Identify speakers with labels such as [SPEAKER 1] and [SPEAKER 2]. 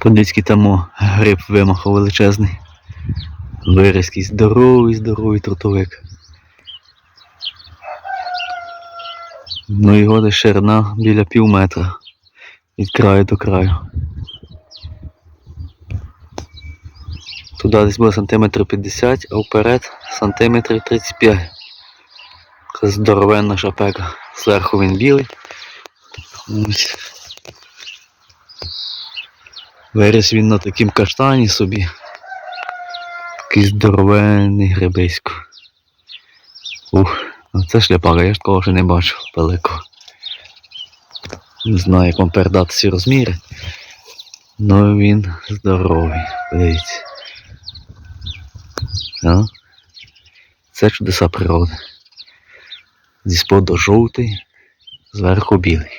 [SPEAKER 1] Подицький там гриб вимахав величезний. Вирізкий здоровий, здоровий трутовик. Ну його десь ширина біля пів метра. Від краю до краю. Туди десь буде сантиметрів 50, а вперед сантиметрів 35. Така здоровенна шапека. Зверху він білий. Ось. Виріс він на таким каштані собі. Такий здоровенний грибисько. Ух, ну це шляпага, я ж такого ще не бачив далеко. Не знаю, як вам передати ці розміри. Ну він здоровий, подивіться. А? Це чудеса природи. Зі споду жовтий, зверху білий.